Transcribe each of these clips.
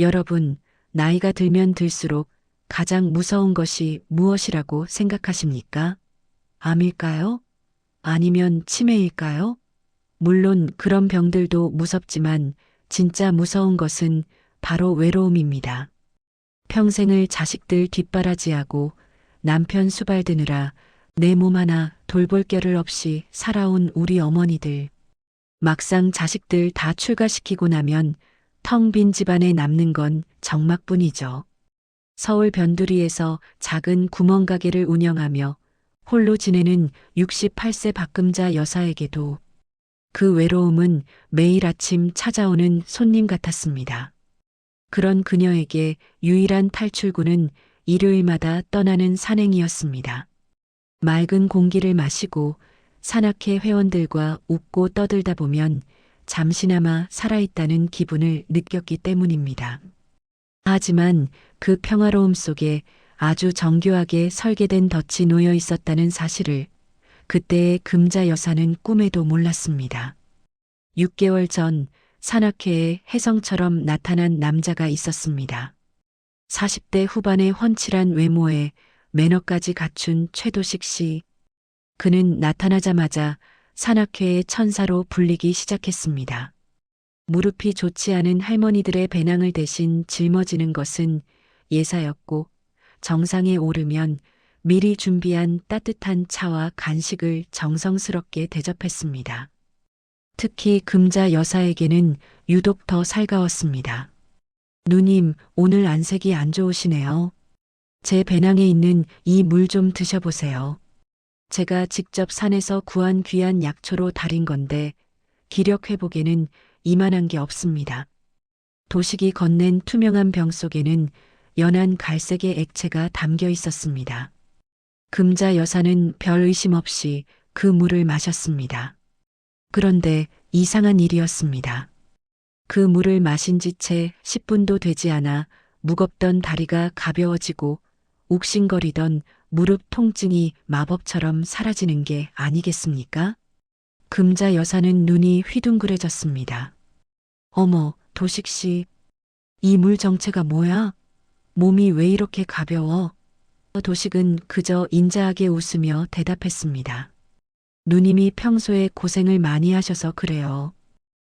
여러분, 나이가 들면 들수록 가장 무서운 것이 무엇이라고 생각하십니까? 암일까요? 아니면 치매일까요? 물론 그런 병들도 무섭지만 진짜 무서운 것은 바로 외로움입니다. 평생을 자식들 뒷바라지하고 남편 수발드느라 내 몸 하나 돌볼 겨를 없이 살아온 우리 어머니들. 막상 자식들 다 출가시키고 나면 텅 빈 집안에 남는 건 정막뿐이죠. 서울 변두리에서 작은 구멍가게를 운영하며 홀로 지내는 68세 박금자 여사에게도 그 외로움은 매일 아침 찾아오는 손님 같았습니다. 그런 그녀에게 유일한 탈출구는 일요일마다 떠나는 산행이었습니다. 맑은 공기를 마시고 산악회 회원들과 웃고 떠들다 보면 잠시나마 살아있다는 기분을 느꼈기 때문입니다. 하지만 그 평화로움 속에 아주 정교하게 설계된 덫이 놓여 있었다는 사실을 그때의 금자 여사는 꿈에도 몰랐습니다. 6개월 전 산악회에 혜성처럼 나타난 남자가 있었습니다. 40대 후반의 훤칠한 외모에 매너까지 갖춘 최도식 씨. 그는 나타나자마자 산악회의 천사로 불리기 시작했습니다. 무릎이 좋지 않은 할머니들의 배낭을 대신 짊어지는 것은 예사였고 정상에 오르면 미리 준비한 따뜻한 차와 간식을 정성스럽게 대접했습니다. 특히 금자 여사에게는 유독 더 살가웠습니다. 누님, 오늘 안색이 안 좋으시네요. 제 배낭에 있는 이 물 좀 드셔보세요. 제가 직접 산에서 구한 귀한 약초로 달인 건데 기력 회복에는 이만한 게 없습니다. 도식이 건넨 투명한 병 속에는 연한 갈색의 액체가 담겨 있었습니다. 금자 여사는 별 의심 없이 그 물을 마셨습니다. 그런데 이상한 일이었습니다. 그 물을 마신 지 채 10분도 되지 않아 무겁던 다리가 가벼워지고 욱신거리던 무릎 통증이 마법처럼 사라지는 게 아니겠습니까? 금자 여사는 눈이 휘둥그레졌습니다. 어머, 도식 씨. 이 물 정체가 뭐야? 몸이 왜 이렇게 가벼워? 도식은 그저 인자하게 웃으며 대답했습니다. 누님이 평소에 고생을 많이 하셔서 그래요.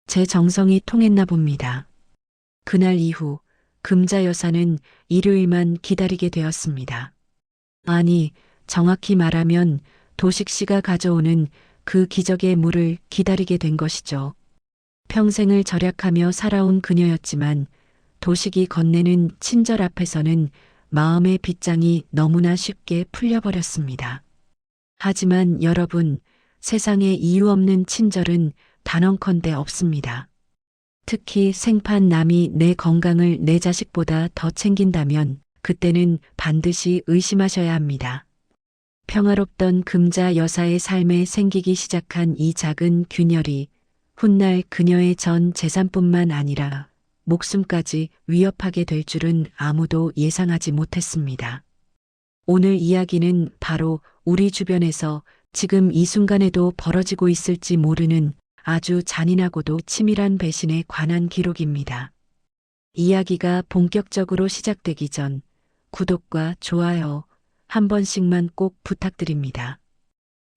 제 정성이 통했나 봅니다. 그날 이후 금자 여사는 일요일만 기다리게 되었습니다. 아니, 정확히 말하면 도식 씨가 가져오는 그 기적의 물을 기다리게 된 것이죠. 평생을 절약하며 살아온 그녀였지만 도식이 건네는 친절 앞에서는 마음의 빗장이 너무나 쉽게 풀려버렸습니다. 하지만 여러분, 세상에 이유 없는 친절은 단언컨대 없습니다. 특히 생판 남이 내 건강을 내 자식보다 더 챙긴다면 그때는 반드시 의심하셔야 합니다. 평화롭던 금자 여사의 삶에 생기기 시작한 이 작은 균열이 훗날 그녀의 전 재산뿐만 아니라 목숨까지 위협하게 될 줄은 아무도 예상하지 못했습니다. 오늘 이야기는 바로 우리 주변에서 지금 이 순간에도 벌어지고 있을지 모르는 아주 잔인하고도 치밀한 배신에 관한 기록입니다. 이야기가 본격적으로 시작되기 전 구독과 좋아요 한 번씩만 꼭 부탁드립니다.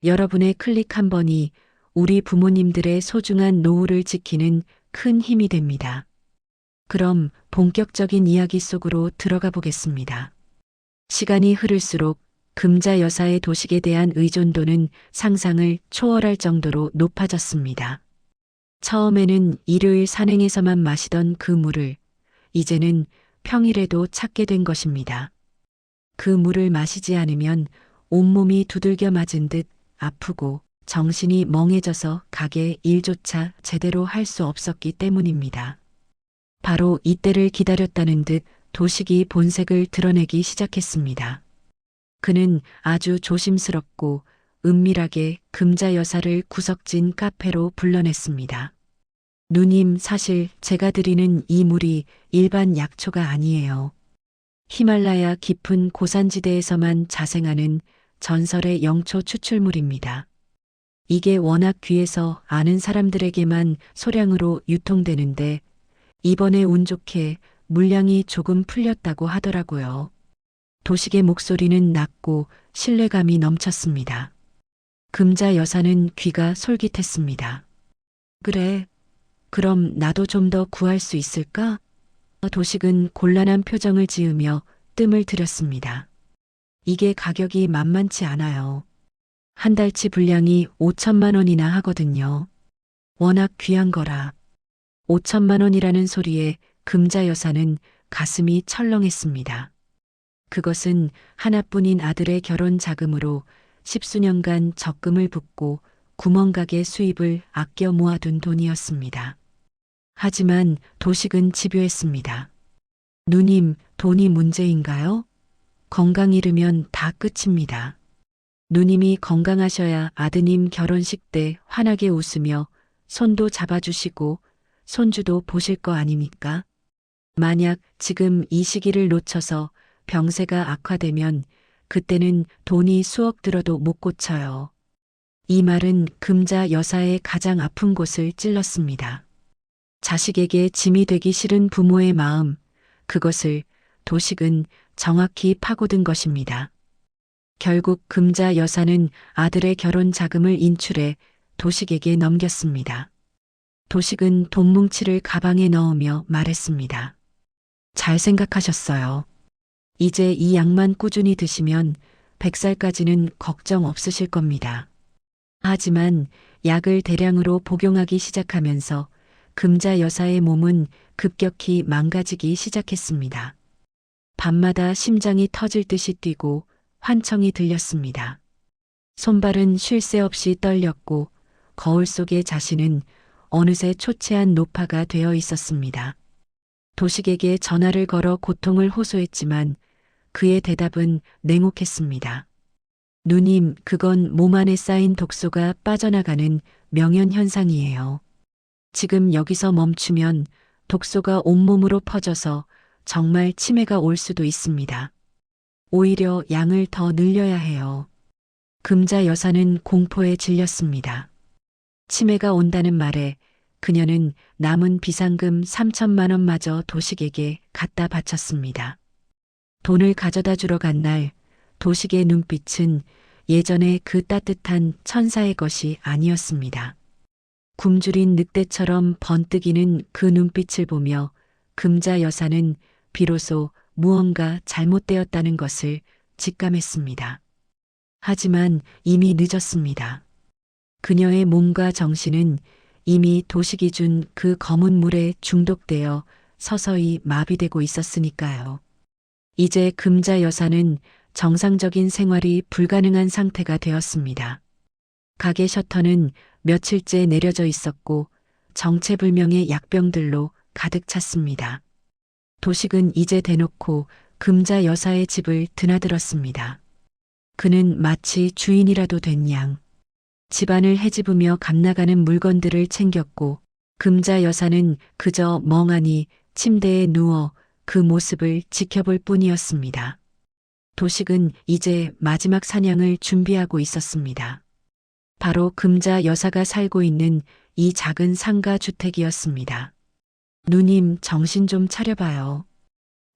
여러분의 클릭 한 번이 우리 부모님들의 소중한 노후를 지키는 큰 힘이 됩니다. 그럼 본격적인 이야기 속으로 들어가 보겠습니다. 시간이 흐를수록 금자 여사의 도식에 대한 의존도는 상상을 초월할 정도로 높아졌습니다. 처음에는 일요일 산행에서만 마시던 그 물을 이제는 평일에도 찾게 된 것입니다. 그 물을 마시지 않으면 온몸이 두들겨 맞은 듯 아프고 정신이 멍해져서 가게 일조차 제대로 할 수 없었기 때문입니다. 바로 이때를 기다렸다는 듯 도식이 본색을 드러내기 시작했습니다. 그는 아주 조심스럽고 은밀하게 금자 여사를 구석진 카페로 불러냈습니다. 누님, 사실 제가 드리는 이 물이 일반 약초가 아니에요. 히말라야 깊은 고산지대에서만 자생하는 전설의 영초 추출물입니다. 이게 워낙 귀해서 아는 사람들에게만 소량으로 유통되는데 이번에 운 좋게 물량이 조금 풀렸다고 하더라고요. 도식의 목소리는 낮고 신뢰감이 넘쳤습니다. 금자 여사는 귀가 솔깃했습니다. 그래. 그럼 나도 좀 더 구할 수 있을까? 도식은 곤란한 표정을 지으며 뜸을 들였습니다. 이게 가격이 만만치 않아요. 한 달치 분량이 5천만 원이나 하거든요. 워낙 귀한 거라. 5천만 원이라는 소리에 금자 여사는 가슴이 철렁했습니다. 그것은 하나뿐인 아들의 결혼 자금으로 십수년간 적금을 붓고 구멍가게 수입을 아껴 모아둔 돈이었습니다. 하지만 도식은 집요했습니다. 누님, 돈이 문제인가요? 건강 잃으면 다 끝입니다. 누님이 건강하셔야 아드님 결혼식 때 환하게 웃으며 손도 잡아주시고 손주도 보실 거 아닙니까? 만약 지금 이 시기를 놓쳐서 병세가 악화되면 그때는 돈이 수억 들어도 못 고쳐요. 이 말은 금자 여사의 가장 아픈 곳을 찔렀습니다. 자식에게 짐이 되기 싫은 부모의 마음, 그것을 도식은 정확히 파고든 것입니다. 결국 금자 여사는 아들의 결혼 자금을 인출해 도식에게 넘겼습니다. 도식은 돈 뭉치를 가방에 넣으며 말했습니다. 잘 생각하셨어요. 이제 이 약만 꾸준히 드시면 100살까지는 걱정 없으실 겁니다. 하지만 약을 대량으로 복용하기 시작하면서 금자 여사의 몸은 급격히 망가지기 시작했습니다. 밤마다 심장이 터질 듯이 뛰고 환청이 들렸습니다. 손발은 쉴 새 없이 떨렸고 거울 속의 자신은 어느새 초췌한 노파가 되어 있었습니다. 도식에게 전화를 걸어 고통을 호소했지만 그의 대답은 냉혹했습니다. 누님, 그건 몸 안에 쌓인 독소가 빠져나가는 명현 현상이에요. 지금 여기서 멈추면 독소가 온몸으로 퍼져서 정말 치매가 올 수도 있습니다. 오히려 양을 더 늘려야 해요. 금자 여사는 공포에 질렸습니다. 치매가 온다는 말에 그녀는 남은 비상금 3천만 원마저 도식에게 갖다 바쳤습니다. 돈을 가져다 주러 간 날 도식의 눈빛은 예전의 그 따뜻한 천사의 것이 아니었습니다. 굶주린 늑대처럼 번뜩이는 그 눈빛을 보며 금자 여사는 비로소 무언가 잘못되었다는 것을 직감했습니다. 하지만 이미 늦었습니다. 그녀의 몸과 정신은 이미 도식이 준 그 검은 물에 중독되어 서서히 마비되고 있었으니까요. 이제 금자 여사는 정상적인 생활이 불가능한 상태가 되었습니다. 가게 셔터는 며칠째 내려져 있었고 정체불명의 약병들로 가득 찼습니다. 도식은 이제 대놓고 금자 여사의 집을 드나들었습니다. 그는 마치 주인이라도 된 양. 집안을 헤집으며 감나가는 물건들을 챙겼고 금자 여사는 그저 멍하니 침대에 누워 그 모습을 지켜볼 뿐이었습니다. 도식은 이제 마지막 사냥을 준비하고 있었습니다. 바로 금자 여사가 살고 있는 이 작은 상가 주택이었습니다. 누님 정신 좀 차려봐요.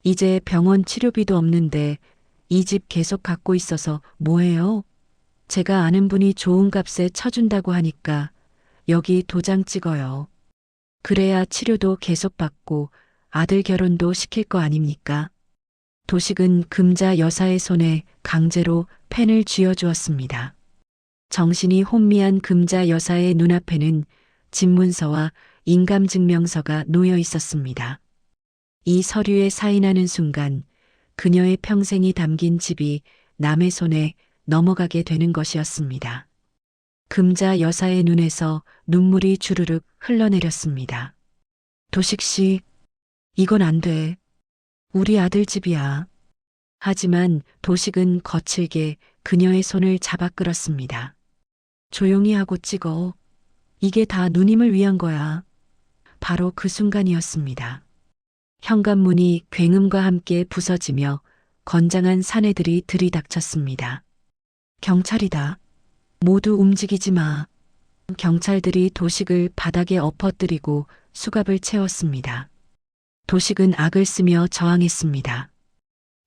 이제 병원 치료비도 없는데 이 집 계속 갖고 있어서 뭐해요? 제가 아는 분이 좋은 값에 쳐준다고 하니까 여기 도장 찍어요. 그래야 치료도 계속 받고 아들 결혼도 시킬 거 아닙니까? 도식은 금자 여사의 손에 강제로 펜을 쥐어주었습니다. 정신이 혼미한 금자 여사의 눈앞에는 집문서와 인감증명서가 놓여 있었습니다. 이 서류에 사인하는 순간 그녀의 평생이 담긴 집이 남의 손에 넘어가게 되는 것이었습니다. 금자 여사의 눈에서 눈물이 주르륵 흘러내렸습니다. 도식 씨, 이건 안 돼. 우리 아들 집이야. 하지만 도식은 거칠게 그녀의 손을 잡아 끌었습니다. 조용히 하고 찍어. 이게 다 누님을 위한 거야. 바로 그 순간이었습니다. 현관문이 굉음과 함께 부서지며 건장한 사내들이 들이닥쳤습니다. 경찰이다. 모두 움직이지 마. 경찰들이 도식을 바닥에 엎어뜨리고 수갑을 채웠습니다. 도식은 악을 쓰며 저항했습니다.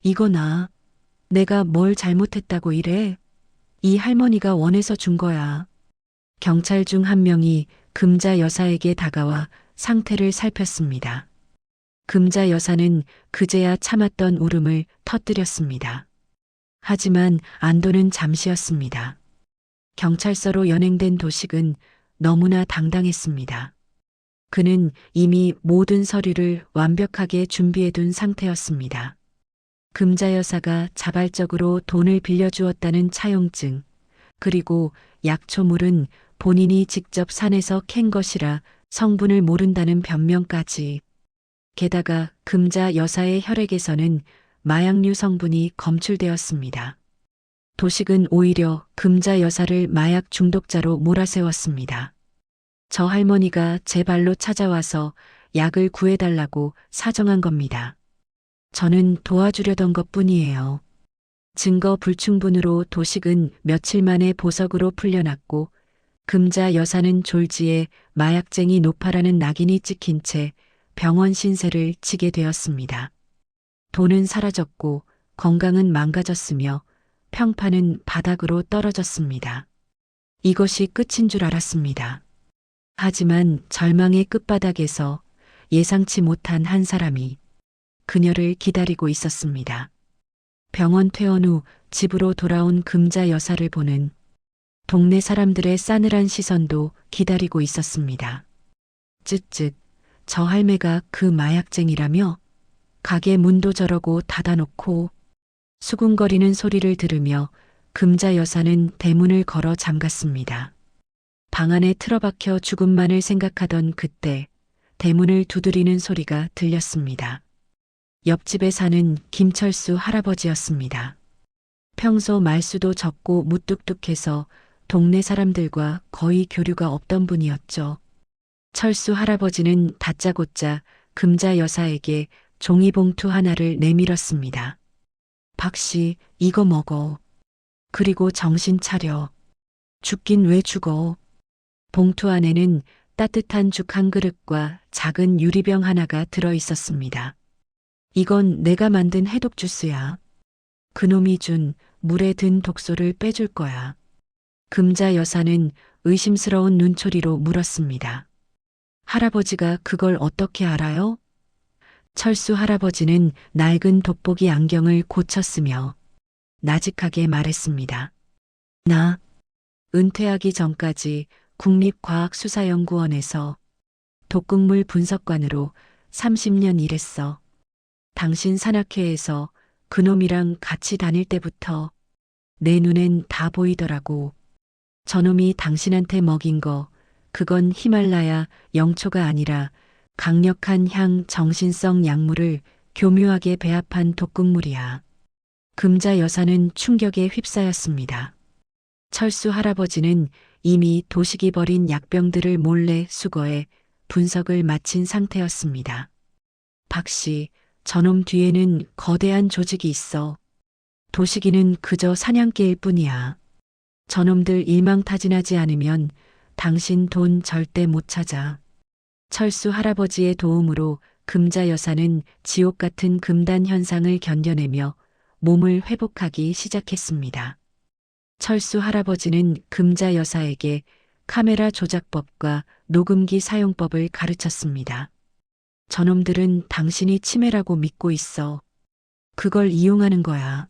이거나 내가 뭘 잘못했다고 이래? 이 할머니가 원해서 준 거야. 경찰 중 한 명이 금자 여사에게 다가와 상태를 살폈습니다. 금자 여사는 그제야 참았던 울음을 터뜨렸습니다. 하지만 안도는 잠시였습니다. 경찰서로 연행된 도식은 너무나 당당했습니다. 그는 이미 모든 서류를 완벽하게 준비해둔 상태였습니다. 금자 여사가 자발적으로 돈을 빌려주었다는 차용증, 그리고 약초물은 본인이 직접 산에서 캔 것이라 성분을 모른다는 변명까지. 게다가 금자 여사의 혈액에서는 마약류 성분이 검출되었습니다. 도식은 오히려 금자 여사를 마약 중독자로 몰아세웠습니다. 저 할머니가 제 발로 찾아와서 약을 구해달라고 사정한 겁니다. 저는 도와주려던 것 뿐이에요. 증거 불충분으로 도식은 며칠 만에 보석으로 풀려났고 금자 여사는 졸지에 마약쟁이 노파라는 낙인이 찍힌 채 병원 신세를 지게 되었습니다. 돈은 사라졌고 건강은 망가졌으며 평판은 바닥으로 떨어졌습니다. 이것이 끝인 줄 알았습니다. 하지만 절망의 끝바닥에서 예상치 못한 한 사람이 그녀를 기다리고 있었습니다. 병원 퇴원 후 집으로 돌아온 금자 여사를 보는 동네 사람들의 싸늘한 시선도 기다리고 있었습니다. 쯧쯧, 저 할매가 그 마약쟁이라며 가게 문도 저러고 닫아놓고 수군거리는 소리를 들으며 금자 여사는 대문을 걸어 잠갔습니다. 방 안에 틀어박혀 죽음만을 생각하던 그때 대문을 두드리는 소리가 들렸습니다. 옆집에 사는 김철수 할아버지였습니다. 평소 말수도 적고 무뚝뚝해서 동네 사람들과 거의 교류가 없던 분이었죠. 철수 할아버지는 다짜고짜 금자 여사에게 종이봉투 하나를 내밀었습니다. 박 씨, 이거 먹어. 그리고 정신 차려. 죽긴 왜 죽어. 봉투 안에는 따뜻한 죽 한 그릇과 작은 유리병 하나가 들어 있었습니다. 이건 내가 만든 해독 주스야. 그놈이 준 물에 든 독소를 빼줄 거야. 금자 여사는 의심스러운 눈초리로 물었습니다. 할아버지가 그걸 어떻게 알아요? 철수 할아버지는 낡은 돋보기 안경을 고쳤으며 나직하게 말했습니다. 나 은퇴하기 전까지 국립과학수사연구원에서 독극물 분석관으로 30년 일했어. 당신 산악회에서 그놈이랑 같이 다닐 때부터 내 눈엔 다 보이더라고. 저놈이 당신한테 먹인 거, 그건 히말라야 영초가 아니라 강력한 향 정신성 약물을 교묘하게 배합한 독극물이야. 금자 여사는 충격에 휩싸였습니다. 철수 할아버지는 이미 도식이 버린 약병들을 몰래 수거해 분석을 마친 상태였습니다. 박 씨, 저놈 뒤에는 거대한 조직이 있어. 도식이는 그저 사냥개일 뿐이야. 저놈들 일망타진하지 않으면 당신 돈 절대 못 찾아. 철수 할아버지의 도움으로 금자 여사는 지옥 같은 금단 현상을 견뎌내며 몸을 회복하기 시작했습니다. 철수 할아버지는 금자 여사에게 카메라 조작법과 녹음기 사용법을 가르쳤습니다. 저놈들은 당신이 치매라고 믿고 있어. 그걸 이용하는 거야.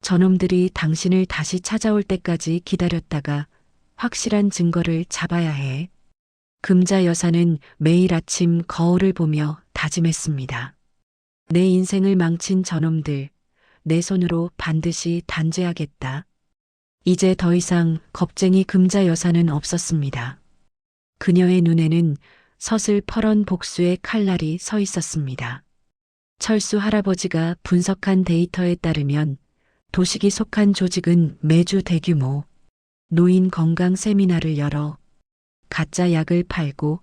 저놈들이 당신을 다시 찾아올 때까지 기다렸다가 확실한 증거를 잡아야 해. 금자 여사는 매일 아침 거울을 보며 다짐했습니다. 내 인생을 망친 저놈들, 내 손으로 반드시 단죄하겠다. 이제 더 이상 겁쟁이 금자 여사는 없었습니다. 그녀의 눈에는 서슬퍼런 복수의 칼날이 서 있었습니다. 철수 할아버지가 분석한 데이터에 따르면 도식이 속한 조직은 매주 대규모 노인 건강 세미나를 열어 가짜 약을 팔고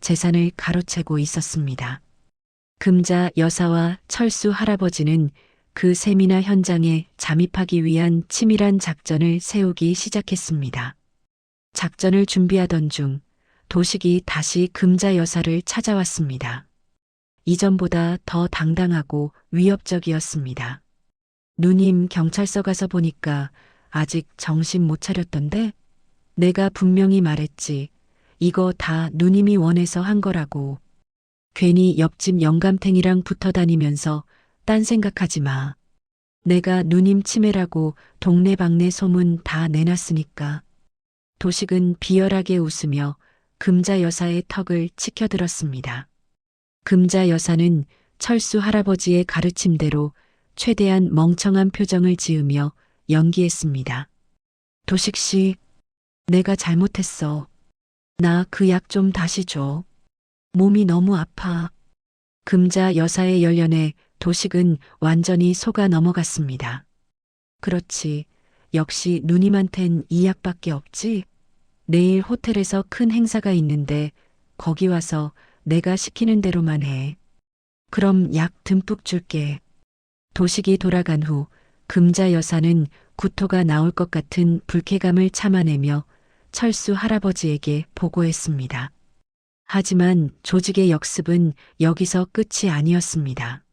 재산을 가로채고 있었습니다. 금자 여사와 철수 할아버지는 그 세미나 현장에 잠입하기 위한 치밀한 작전을 세우기 시작했습니다. 작전을 준비하던 중 도식이 다시 금자 여사를 찾아왔습니다. 이전보다 더 당당하고 위협적이었습니다. 누님 경찰서 가서 보니까 아직 정신 못 차렸던데? 내가 분명히 말했지. 이거 다 누님이 원해서 한 거라고. 괜히 옆집 영감탱이랑 붙어 다니면서 딴 생각하지 마. 내가 누님 치매라고 동네방네 소문 다 내놨으니까. 도식은 비열하게 웃으며 금자 여사의 턱을 치켜들었습니다. 금자 여사는 철수 할아버지의 가르침대로 최대한 멍청한 표정을 지으며 연기했습니다. 도식 씨, 내가 잘못했어. 나 그 약 좀 다시 줘. 몸이 너무 아파. 금자 여사의 열연에 도식은 완전히 속아 넘어갔습니다. 그렇지. 역시 누님한텐 이 약밖에 없지? 내일 호텔에서 큰 행사가 있는데 거기 와서 내가 시키는 대로만 해. 그럼 약 듬뿍 줄게. 도식이 돌아간 후 금자 여사는 구토가 나올 것 같은 불쾌감을 참아내며 철수 할아버지에게 보고했습니다. 하지만 조직의 역습은 여기서 끝이 아니었습니다.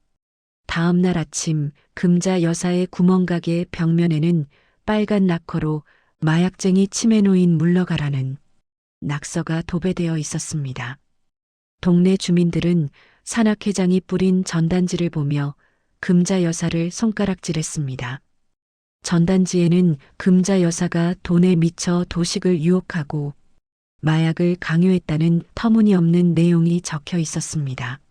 다음 날 아침 금자 여사의 구멍가게 벽면에는 빨간 낙커로 마약쟁이 치매노인 물러가라는 낙서가 도배되어 있었습니다. 동네 주민들은 산악회장이 뿌린 전단지를 보며 금자 여사를 손가락질했습니다. 전단지에는 금자 여사가 돈에 미쳐 도식을 유혹하고 마약을 강요했다는 터무니없는 내용이 적혀 있었습니다.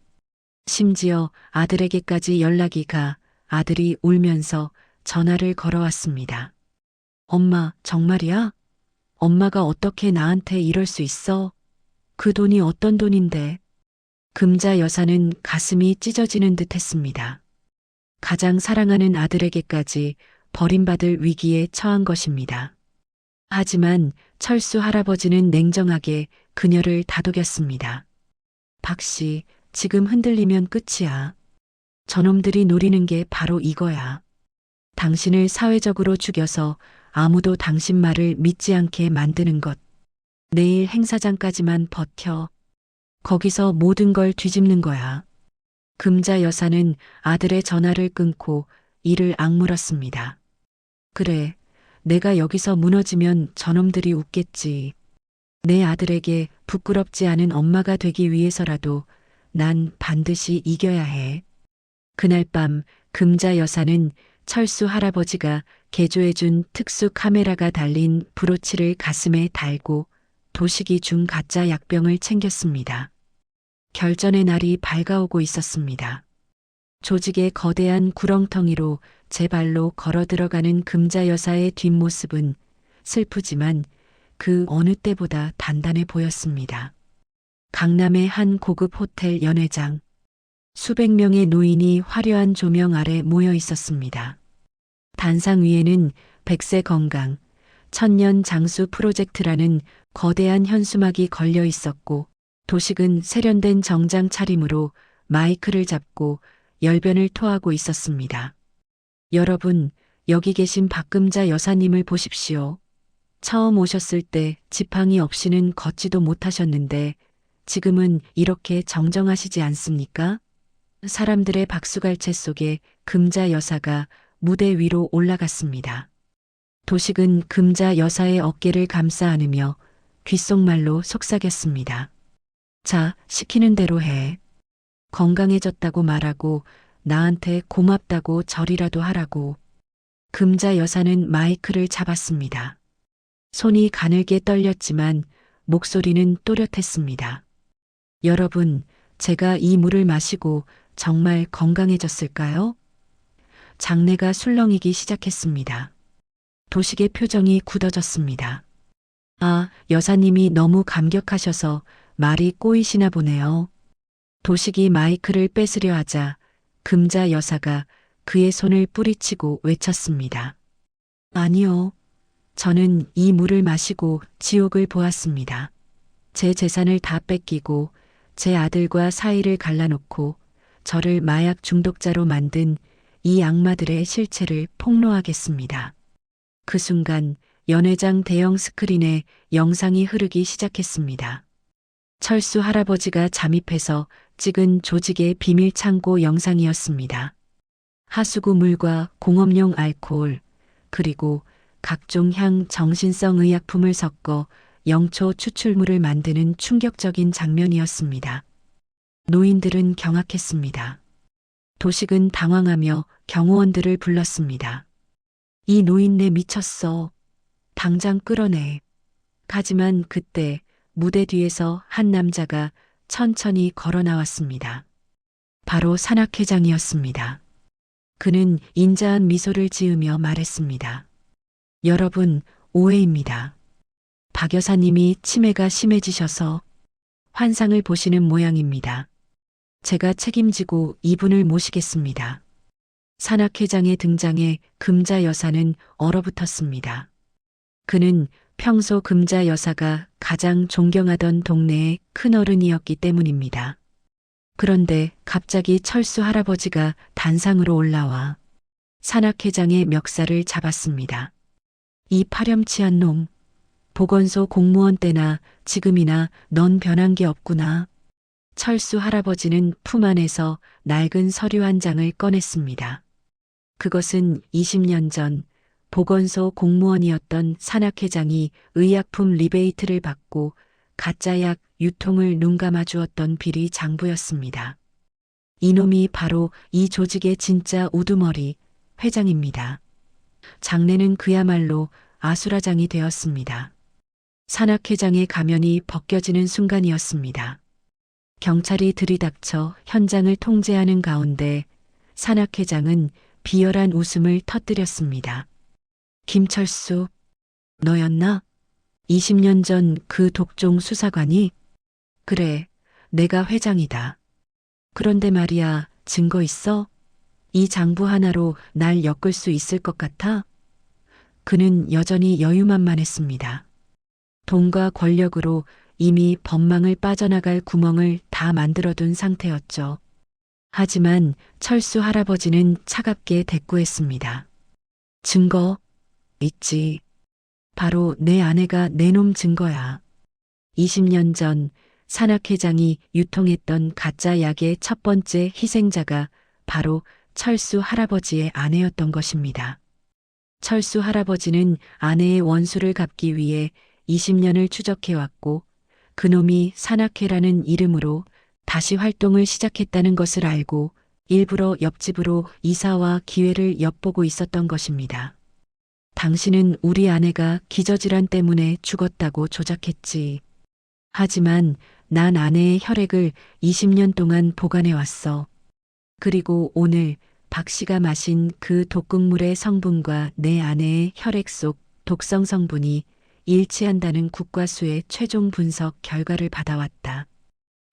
심지어 아들에게까지 연락이 가 아들이 울면서 전화를 걸어왔습니다. 엄마, 정말이야? 엄마가 어떻게 나한테 이럴 수 있어? 그 돈이 어떤 돈인데? 금자 여사는 가슴이 찢어지는 듯 했습니다. 가장 사랑하는 아들에게까지 버림받을 위기에 처한 것입니다. 하지만 철수 할아버지는 냉정하게 그녀를 다독였습니다. 박 씨, 지금 흔들리면 끝이야. 저놈들이 노리는 게 바로 이거야. 당신을 사회적으로 죽여서 아무도 당신 말을 믿지 않게 만드는 것. 내일 행사장까지만 버텨. 거기서 모든 걸 뒤집는 거야. 금자 여사는 아들의 전화를 끊고 이를 악물었습니다. 그래, 내가 여기서 무너지면 저놈들이 웃겠지. 내 아들에게 부끄럽지 않은 엄마가 되기 위해서라도 난 반드시 이겨야 해. 그날 밤 금자 여사는 철수 할아버지가 개조해준 특수 카메라가 달린 브로치를 가슴에 달고 도식이 준 가짜 약병을 챙겼습니다. 결전의 날이 밝아오고 있었습니다. 조직의 거대한 구렁텅이로 제 발로 걸어 들어가는 금자 여사의 뒷모습은 슬프지만 그 어느 때보다 단단해 보였습니다. 강남의 한 고급 호텔 연회장. 수백 명의 노인이 화려한 조명 아래 모여 있었습니다. 단상 위에는 백세 건강, 천년 장수 프로젝트라는 거대한 현수막이 걸려 있었고, 도식은 세련된 정장 차림으로 마이크를 잡고 열변을 토하고 있었습니다. 여러분, 여기 계신 박금자 여사님을 보십시오. 처음 오셨을 때 지팡이 없이는 걷지도 못하셨는데 지금은 이렇게 정정하시지 않습니까? 사람들의 박수갈채 속에 금자 여사가 무대 위로 올라갔습니다. 도식은 금자 여사의 어깨를 감싸 안으며 귓속말로 속삭였습니다. 자, 시키는 대로 해. 건강해졌다고 말하고 나한테 고맙다고 절이라도 하라고. 금자 여사는 마이크를 잡았습니다. 손이 가늘게 떨렸지만 목소리는 또렷했습니다. 여러분, 제가 이 물을 마시고 정말 건강해졌을까요? 장내가 술렁이기 시작했습니다. 도식의 표정이 굳어졌습니다. 아, 여사님이 너무 감격하셔서 말이 꼬이시나 보네요. 도식이 마이크를 뺏으려 하자 금자 여사가 그의 손을 뿌리치고 외쳤습니다. 아니요. 저는 이 물을 마시고 지옥을 보았습니다. 제 재산을 다 뺏기고 제 아들과 사이를 갈라놓고 저를 마약 중독자로 만든 이 악마들의 실체를 폭로하겠습니다. 그 순간 연회장 대형 스크린에 영상이 흐르기 시작했습니다. 철수 할아버지가 잠입해서 찍은 조직의 비밀 창고 영상이었습니다. 하수구 물과 공업용 알코올, 그리고 각종 향 정신성 의약품을 섞어 영초 추출물을 만드는 충격적인 장면이었습니다. 노인들은 경악했습니다. 도식은 당황하며 경호원들을 불렀습니다. 이 노인네 미쳤어. 당장 끌어내. 하지만 그때 무대 뒤에서 한 남자가 천천히 걸어 나왔습니다. 바로 산악회장이었습니다. 그는 인자한 미소를 지으며 말했습니다. 여러분, 오해입니다. 박 여사님이 치매가 심해지셔서 환상을 보시는 모양입니다. 제가 책임지고 이분을 모시겠습니다. 산악회장의 등장에 금자 여사는 얼어붙었습니다. 그는 평소 금자 여사가 가장 존경하던 동네의 큰 어른이었기 때문입니다. 그런데 갑자기 철수 할아버지가 단상으로 올라와 산악회장의 멱살을 잡았습니다. 이 파렴치한 놈, 보건소 공무원 때나 지금이나 넌 변한 게 없구나. 철수 할아버지는 품 안에서 낡은 서류 한 장을 꺼냈습니다. 그것은 20년 전 보건소 공무원이었던 산악회장이 의약품 리베이트를 받고 가짜약 유통을 눈감아 주었던 비리 장부였습니다. 이놈이 바로 이 조직의 진짜 우두머리 회장입니다. 장례는 그야말로 아수라장이 되었습니다. 산악회장의 가면이 벗겨지는 순간이었습니다. 경찰이 들이닥쳐 현장을 통제하는 가운데 산악회장은 비열한 웃음을 터뜨렸습니다. 김철수, 너였나? 20년 전 그 독종 수사관이? 그래, 내가 회장이다. 그런데 말이야, 증거 있어? 이 장부 하나로 날 엮을 수 있을 것 같아? 그는 여전히 여유만만했습니다. 돈과 권력으로 이미 법망을 빠져나갈 구멍을 다 만들어둔 상태였죠. 하지만 철수 할아버지는 차갑게 대꾸했습니다. 증거? 있지. 바로 내 아내가 내 놈 증거야. 20년 전 산악회장이 유통했던 가짜 약의 첫 번째 희생자가 바로 철수 할아버지의 아내였던 것입니다. 철수 할아버지는 아내의 원수를 갚기 위해 20년을 추적해왔고 그놈이 산악회라는 이름으로 다시 활동을 시작했다는 것을 알고 일부러 옆집으로 이사와 기회를 엿보고 있었던 것입니다. 당신은 우리 아내가 기저질환 때문에 죽었다고 조작했지. 하지만 난 아내의 혈액을 20년 동안 보관해 왔어. 그리고 오늘 박 씨가 마신 그 독극물의 성분과 내 아내의 혈액 속 독성 성분이 일치한다는 국과수의 최종 분석 결과를 받아왔다.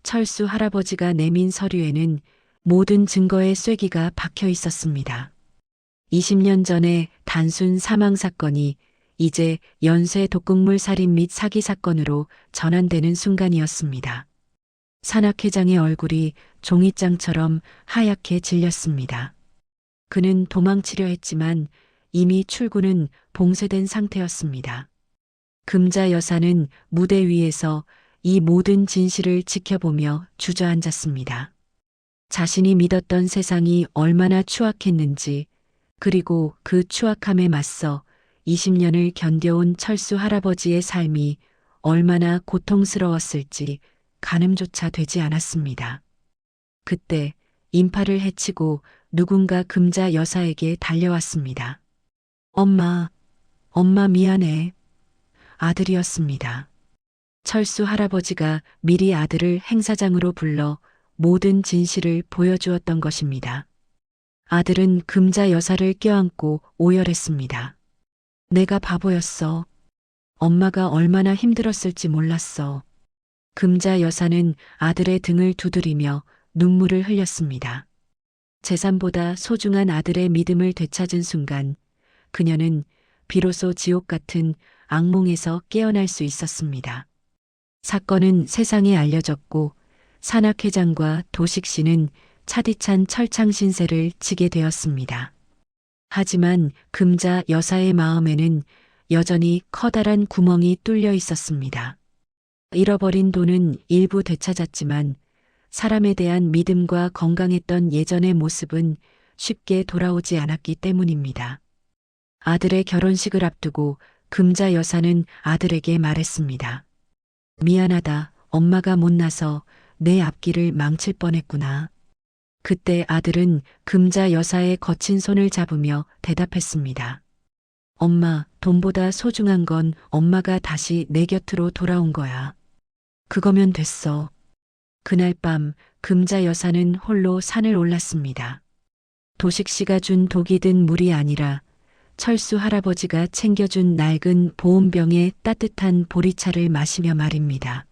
철수 할아버지가 내민 서류에는 모든 증거의 쐐기가 박혀 있었습니다. 20년 전에 단순 사망 사건이 이제 연쇄 독극물 살인 및 사기 사건으로 전환되는 순간이었습니다. 산악회장의 얼굴이 종이장처럼 하얗게 질렸습니다. 그는 도망치려 했지만 이미 출구는 봉쇄된 상태였습니다. 금자 여사는 무대 위에서 이 모든 진실을 지켜보며 주저앉았습니다. 자신이 믿었던 세상이 얼마나 추악했는지, 그리고 그 추악함에 맞서 20년을 견뎌온 철수 할아버지의 삶이 얼마나 고통스러웠을지 가늠조차 되지 않았습니다. 그때 인파를 해치고 누군가 금자 여사에게 달려왔습니다. 엄마, 엄마 미안해. 아들이었습니다. 철수 할아버지가 미리 아들을 행사장으로 불러 모든 진실을 보여주었던 것입니다. 아들은 금자 여사를 껴안고 오열했습니다. 내가 바보였어. 엄마가 얼마나 힘들었을지 몰랐어. 금자 여사는 아들의 등을 두드리며 눈물을 흘렸습니다. 재산보다 소중한 아들의 믿음을 되찾은 순간 그녀는 비로소 지옥 같은 악몽에서 깨어날 수 있었습니다. 사건은 세상에 알려졌고 산악회장과 도식 씨는 차디찬 철창 신세를 지게 되었습니다. 하지만 금자 여사의 마음에는 여전히 커다란 구멍이 뚫려 있었습니다. 잃어버린 돈은 일부 되찾았지만 사람에 대한 믿음과 건강했던 예전의 모습은 쉽게 돌아오지 않았기 때문입니다. 아들의 결혼식을 앞두고 금자 여사는 아들에게 말했습니다. 미안하다. 엄마가 못나서 내 앞길을 망칠 뻔했구나. 그때 아들은 금자 여사의 거친 손을 잡으며 대답했습니다. 엄마, 돈보다 소중한 건 엄마가 다시 내 곁으로 돌아온 거야. 그거면 됐어. 그날 밤 금자 여사는 홀로 산을 올랐습니다. 도식 씨가 준 독이 든 물이 아니라 철수 할아버지가 챙겨준 낡은 보온병의 따뜻한 보리차를 마시며 말입니다.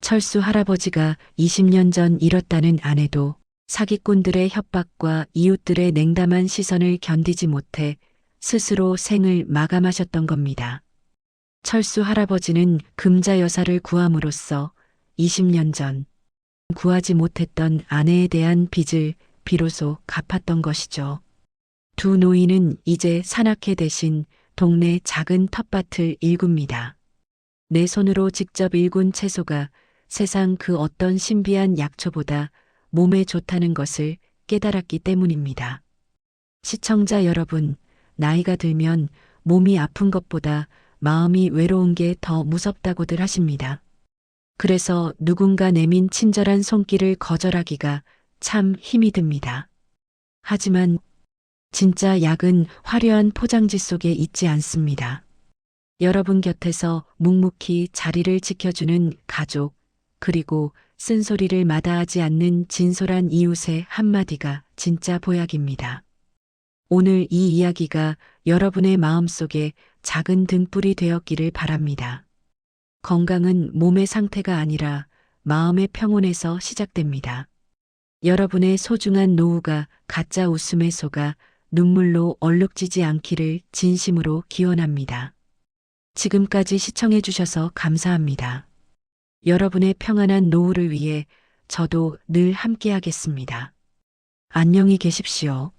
철수 할아버지가 20년 전 잃었다는 아내도 사기꾼들의 협박과 이웃들의 냉담한 시선을 견디지 못해 스스로 생을 마감하셨던 겁니다. 철수 할아버지는 금자 여사를 구함으로써 20년 전 구하지 못했던 아내에 대한 빚을 비로소 갚았던 것이죠. 두 노인은 이제 산악회 대신 동네 작은 텃밭을 일굽니다. 내 손으로 직접 일군 채소가 세상 그 어떤 신비한 약초보다 몸에 좋다는 것을 깨달았기 때문입니다. 시청자 여러분, 나이가 들면 몸이 아픈 것보다 마음이 외로운 게 더 무섭다고들 하십니다. 그래서 누군가 내민 친절한 손길을 거절하기가 참 힘이 듭니다. 하지만 진짜 약은 화려한 포장지 속에 있지 않습니다. 여러분 곁에서 묵묵히 자리를 지켜주는 가족, 그리고 쓴소리를 마다하지 않는 진솔한 이웃의 한마디가 진짜 보약입니다. 오늘 이 이야기가 여러분의 마음속에 작은 등불이 되었기를 바랍니다. 건강은 몸의 상태가 아니라 마음의 평온에서 시작됩니다. 여러분의 소중한 노후가 가짜 웃음에 속아 눈물로 얼룩지지 않기를 진심으로 기원합니다. 지금까지 시청해 주셔서 감사합니다. 여러분의 평안한 노후를 위해 저도 늘 함께하겠습니다. 안녕히 계십시오.